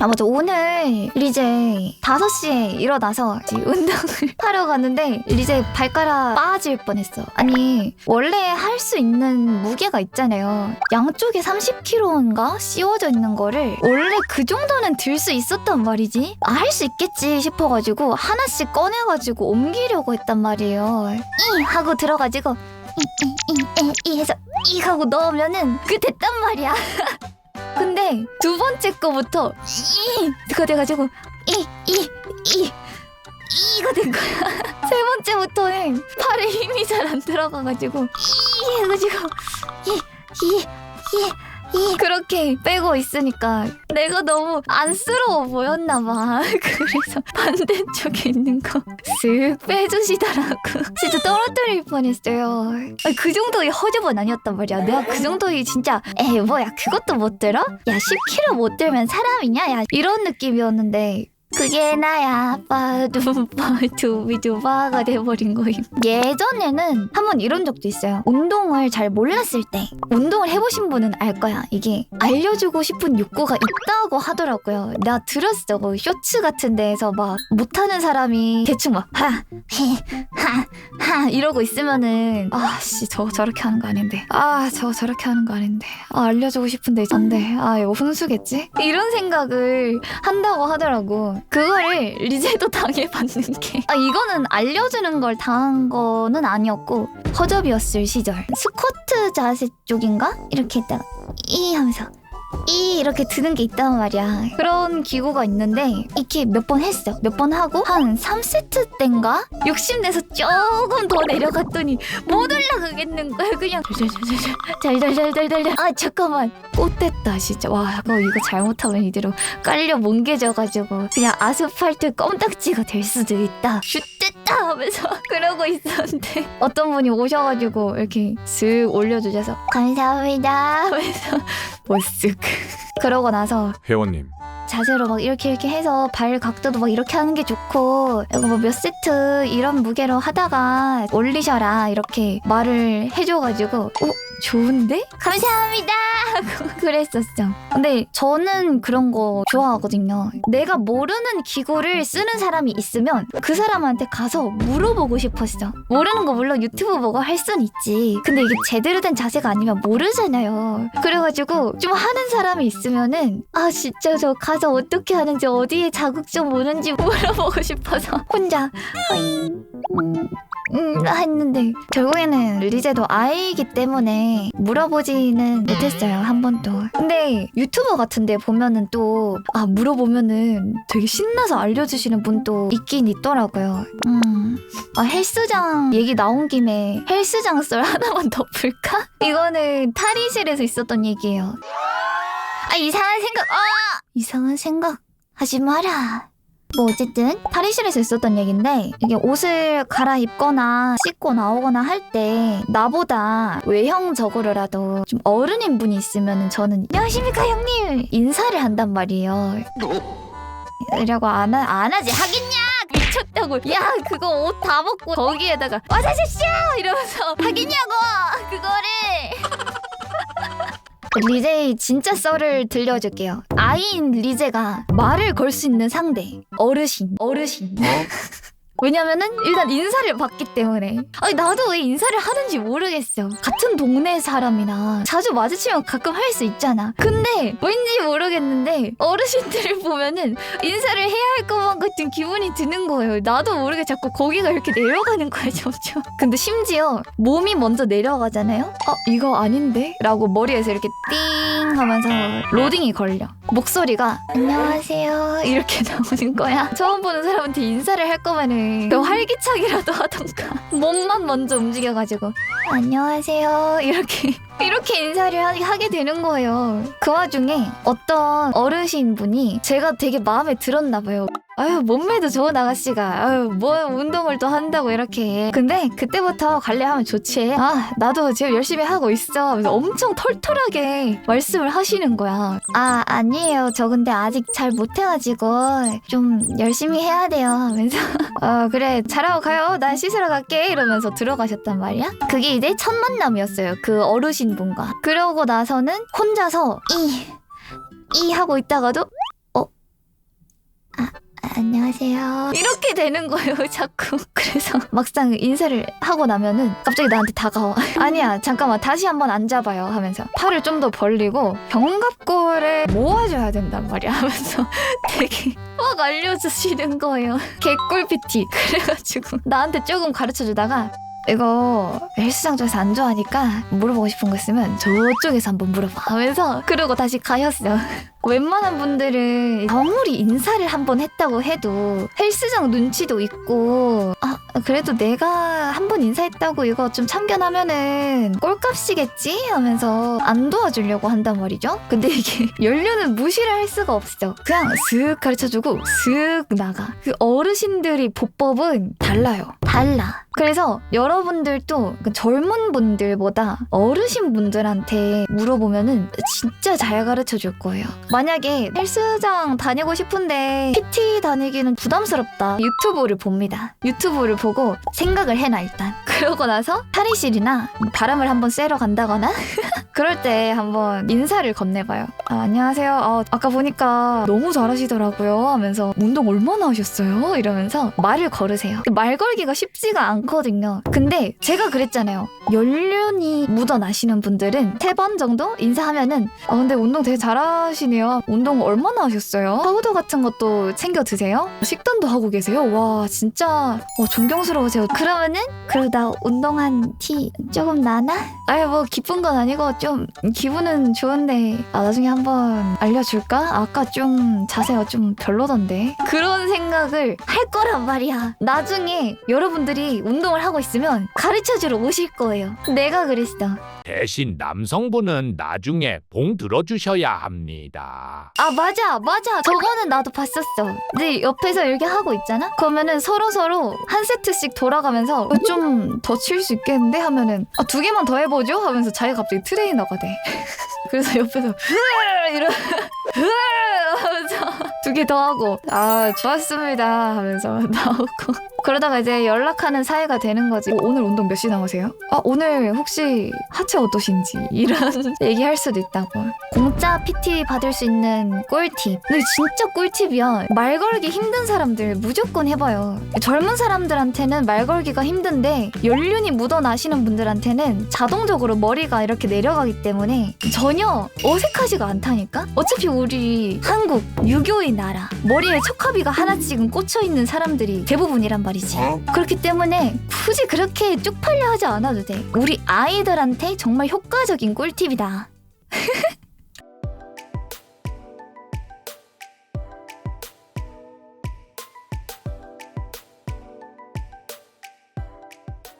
아 맞아. 오늘 리제 5시에 일어나서 운동을 하러 갔는데 리제 발가락 빠질 뻔했어. 아니 원래 할 수 있는 무게가 있잖아요. 양쪽에 30kg인가 씌워져 있는 거를 원래 그 정도는 들 수 있었단 말이지. 아 할 수 있겠지 싶어가지고 하나씩 꺼내가지고 옮기려고 했단 말이에요. 이 하고 들어가지고 이 이 이 이 해서 이 하고 넣으면은 그 됐단 말이야 근데 두 번째 거부터 이가 돼가지고 이 이 이 이가 된 거야. 세 번째부터는 팔에 힘이 잘 안 들어가가지고 이 해가지고 이이이이 그렇게 빼고 있으니까 내가 너무 안쓰러워 보였나 봐. 그래서 반대쪽에 있는 거 쓱 빼주시더라고. 진짜 떨어뜨릴 뻔했어요. 아니, 그 정도의 허접은 아니었단 말이야. 내가 그 정도의 진짜 에이 뭐야 그것도 못 들어? 야 10kg 못 들면 사람이냐? 야 이런 느낌이었는데 그게 나야. 빠두빠 두비두바가 돼버린 거임. 예전에는 한번 이런 적도 있어요. 운동을 잘 몰랐을 때 운동을 해보신 분은 알 거야. 이게 알려주고 싶은 욕구가 있다고 하더라고요. 나 들었어. 뭐 쇼츠 같은 데에서 막 못하는 사람이 대충 막하하하 이러고 있으면은 아씨 저거 저렇게 하는 거 아닌데. 아 저거 저렇게 하는 거 아닌데. 아 알려주고 싶은데 안돼 아 이거 훈수겠지? 이런 생각을 한다고 하더라고 그거를 리제도 당해봤는 게. 아, 이거는 알려주는 걸 당한 거는 아니었고 허접이었을 시절. 스쿼트 자세 쪽인가? 이렇게 했다가 이 하면서 이 이렇게 드는 게 있단 말이야. 그런 기구가 있는데 이렇게 몇 번 했어. 몇 번 하고 한 3세트 때인가? 욕심 내서 조금 더 내려갔더니 못 올라가겠는 거야. 그냥 잘잘잘잘잘잘. 아 잠깐만. 꽃됐다 진짜. 와 이거 이거 잘못하면 이대로 깔려 뭉개져가지고 그냥 아스팔트 껌딱지가 될 수도 있다. 슛 됐다 하면서 그러고 있었는데 어떤 분이 오셔가지고 이렇게 슥 올려주셔서 감사합니다 하면서 모쓱 그러고 나서 회원님, 자세로 막 이렇게 이렇게 해서 발 각도도 막 이렇게 하는 게 좋고 이거 뭐몇 세트 이런 무게로 하다가 올리셔라 이렇게 말을 해줘가지고 어 좋은데 감사합니다 하고 그랬었어. 근데 저는 그런 거 좋아하거든요. 내가 모르는 기구를 쓰는 사람이 있으면 그 사람한테 가서 물어보고 싶었어. 모르는 거 물론 유튜브 보고 할 순 있지. 근데 이게 제대로 된 자세가 아니면 모르잖아요. 그래가지고 좀 하는 사람이 있으면은 아 진짜 저 가서 어떻게 하는지 어디에 자국 좀 오는지 물어보고 싶어서 혼자 허잉 음, 음 했는데 결국에는 리제도 아이이기 때문에 물어보지는 못했어요 한 번도 근데 유튜버 같은데 보면은 또 아 물어보면은 되게 신나서 알려주시는 분도 있긴 있더라고요 음. 아 헬스장 얘기 나온 김에 헬스장 썰 하나만 더 풀까? 이거는 탈의실에서 있었던 얘기예요 아 이상한 생각 아 이상한 생각 하지 마라 뭐 어쨌든 탈의실에서 있었던 얘긴데 이게 옷을 갈아입거나 씻고 나오거나 할 때 나보다 외형적으로라도 좀 어른인 분이 있으면 저는 안녕하십니까 형님! 인사를 한단 말이에요. 이라고 안, 하, 안 하지. 하겠냐? 미쳤다고. 야 그거 옷 다 벗고 거기에다가 와사십시오 이러면서 하겠냐고! 그거를 리제의 진짜 썰을 들려줄게요. 아이인 리제가 말을 걸 수 있는 상대. 어르신. 어르신. 왜냐면은 일단 인사를 받기 때문에. 아니 나도 왜 인사를 하는지 모르겠어. 같은 동네 사람이나 자주 마주치면 가끔 할 수 있잖아. 근데 왠지 모르겠는데 어르신들을 보면은 인사를 해야 할 것만 같은 기분이 드는 거예요. 나도 모르게 자꾸 거기가 이렇게 내려가는 거야 점점. 근데 심지어 몸이 먼저 내려가잖아요? 어 이거 아닌데? 라고 머리에서 이렇게 띵 하면서 로딩이 걸려 목소리가 안녕하세요 이렇게 나오는 거야? 처음 보는 사람한테 인사를 할 거면은 더 활기차게라도 하던가. 몸만 먼저 움직여가지고 안녕하세요 이렇게 이렇게 인사를 하, 하게 되는 거예요. 그 와중에 어떤 어르신 분이 제가 되게 마음에 들었나 봐요 아유 몸매도 좋은 아가씨가. 아유 뭐 운동을 또 한다고 이렇게. 근데 그때부터 관리하면 좋지. 아 나도 지금 열심히 하고 있어. 그래서 엄청 털털하게 말씀을 하시는 거야. 아 아니에요. 저 근데 아직 잘 못해가지고 좀 열심히 해야 돼요. 하면서. 어 그래. 잘하고 가요. 난 씻으러 갈게. 이러면서 들어가셨단 말이야. 그게 이제 첫 만남이었어요. 그 어르신 분과. 그러고 나서는 혼자서 이 이 하고 있다가도 어 안녕하세요. 이렇게 되는 거예요, 자꾸. 그래서 막상 인사를 하고 나면은 갑자기 나한테 다가와. 아니야, 잠깐만, 다시 한번 앉아봐요. 하면서 팔을 좀 더 벌리고 견갑골을 모아줘야 된단 말이야. 하면서 되게 막 알려주시는 거예요. 개꿀 PT. 그래가지고 나한테 조금 가르쳐 주다가 이거 헬스장에서 안 좋아하니까 물어보고 싶은 거 있으면 저쪽에서 한번 물어봐 하면서 그러고 다시 가셨어. 웬만한 분들은 아무리 인사를 한번 했다고 해도 헬스장 눈치도 있고 아 그래도 내가 한번 인사했다고 이거 좀 참견하면은 꼴값이겠지 하면서 안 도와주려고 한단 말이죠. 근데 이게 연륜은 무시를 할 수가 없어. 그냥 슥 가르쳐주고 슥 나가. 그 어르신들이 보법은 달라요. 달라. 그래서 여러분들도 그 젊은 분들보다 어르신 분들한테 물어보면은 진짜 잘 가르쳐 줄 거예요. 만약에 헬스장 다니고 싶은데 PT 다니기는 부담스럽다. 유튜브를 봅니다. 유튜브를 보고 생각을 해놔 일단. 그러고 나서 탈의실이나 바람을 한번 쐬러 간다거나 그럴 때 한번 인사를 건네봐요. 아, 안녕하세요. 아, 아까 보니까 너무 잘하시더라고요. 하면서 운동 얼마나 하셨어요? 이러면서 말을 걸으세요. 말 걸기가 쉽지가 않거든요. 근데 제가 그랬잖아요. 연륜이 묻어나시는 분들은 세 번 정도 인사하면은 아 근데 운동 되게 잘하시네요. 운동 얼마나 하셨어요? 파우더 같은 것도 챙겨 드세요? 식단도 하고 계세요? 와 진짜 어, 존경스러우세요. 그러면은 그러다 운동한 티 조금 나나? 아예 뭐 기쁜 건 아니고 좀 기분은 좋은데 아 나중에 한번 알려줄까? 아까 좀 자세가 좀 별로던데 그런 생각을 할 거란 말이야. 나중에 여러분들이 운동을 하고 있으면 가르쳐주러 오실 거예요. 내가 그랬어. 대신 남성분은 나중에 봉 들어주셔야 합니다. 아 맞아 맞아 저거는 나도 봤었어 근데 옆에서 이렇게 하고 있잖아 그러면은 서로 서로 한 세트씩 돌아가면서 좀 더 칠 수 있겠는데 하면은 아, 두 개만 더 해보죠 하면서 자기가 갑자기 트레이너 가 돼. 그래서 옆에서 흐 이러 흐 하면서 두 개 더 하고 아 좋았습니다. 하면서 나오고 그러다가 이제 연락하는 사이가 되는 거지. 어, 오늘 운동 몇 시 나오세요? 아 오늘 혹시 하체 어떠신지? 이런 얘기할 수도 있다고. 공짜 PT 받을 수 있는 꿀팁. 근데 진짜 꿀팁이야. 말 걸기 힘든 사람들 무조건 해봐요. 젊은 사람들한테는 말 걸기가 힘든데 연륜이 묻어나시는 분들한테는 자동적으로 머리가 이렇게 내려가기 때문에 전혀 어색하지가 않다니까? 어차피 우리 한국 유교의 나라 머리에 척화비가 하나씩은 꽂혀있는 사람들이 대부분이란 말이지. 그렇기 때문에 굳이 그렇게 쪽팔려 하지 않아도 돼. 우리 아이들한테 정말 효과적인 꿀팁이다